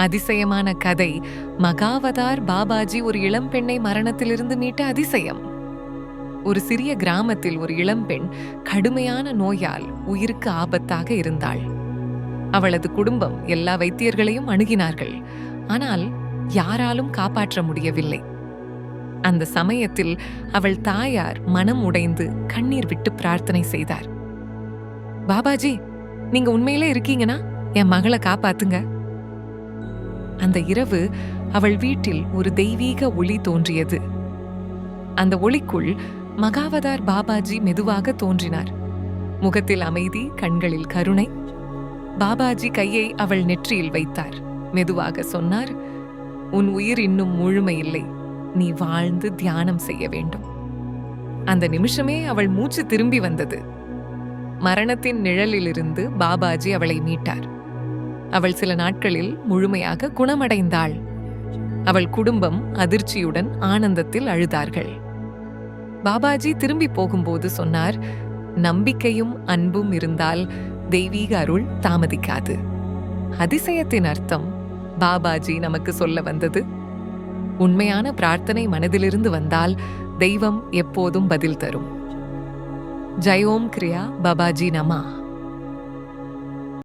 அதிசயமான கதை. மகாவதார் பாபாஜி ஒரு இளம்பெண்ணை மரணத்திலிருந்து மீட்ட அதிசயம். ஒரு சிறிய கிராமத்தில் ஒரு இளம்பெண் கடுமையான நோயால் உயிருக்கு ஆபத்தாக இருந்தாள். அவளது குடும்பம் எல்லா வைத்தியர்களையும் அணுகினார்கள். ஆனால் யாராலும் காப்பாற்ற முடியவில்லை. அந்த சமயத்தில் அவள் தாயார் மனம் உடைந்து கண்ணீர் விட்டு பிரார்த்தனை செய்தார். பாபாஜி நீங்க உண்மையிலே இருக்கீங்கன்னா என் மகளை காப்பாத்துங்க. அந்த இரவு அவள் வீட்டில் ஒரு தெய்வீக ஒளி தோன்றியது. அந்த ஒளிக்குள் மகாவதார் பாபாஜி மெதுவாக தோன்றினார். முகத்தில் அமைதி கண்களில் கருணை. பாபாஜி கையை அவள் நெற்றியில் வைத்தார். மெதுவாக சொன்னார் உன் உயிர் இன்னும் முழுமையில்லை. நீ வாழ்ந்து தியானம் செய்ய வேண்டும். அந்த நிமிஷமே அவள் மூச்சு திரும்பி வந்தது. மரணத்தின் நிழலிலிருந்து பாபாஜி அவளை மீட்டார். அவள் சில நாட்களில் முழுமையாக குணமடைந்தாள். அவள் குடும்பம் அதிர்ச்சியுடன் ஆனந்தத்தில் அழுதார்கள். பாபாஜி திரும்பி போகும்போது சொன்னார் நம்பிக்கையும் அன்பும் இருந்தால் தெய்வீக அருள் தாமதிக்காது. அதிசயத்தின் அர்த்தம் பாபாஜி நமக்கு சொல்ல வந்தது உண்மையான பிரார்த்தனை மனதிலிருந்து வந்தால் தெய்வம் எப்போதும் பதில் தரும். ஜயோம் கிரியா பாபாஜி நமா.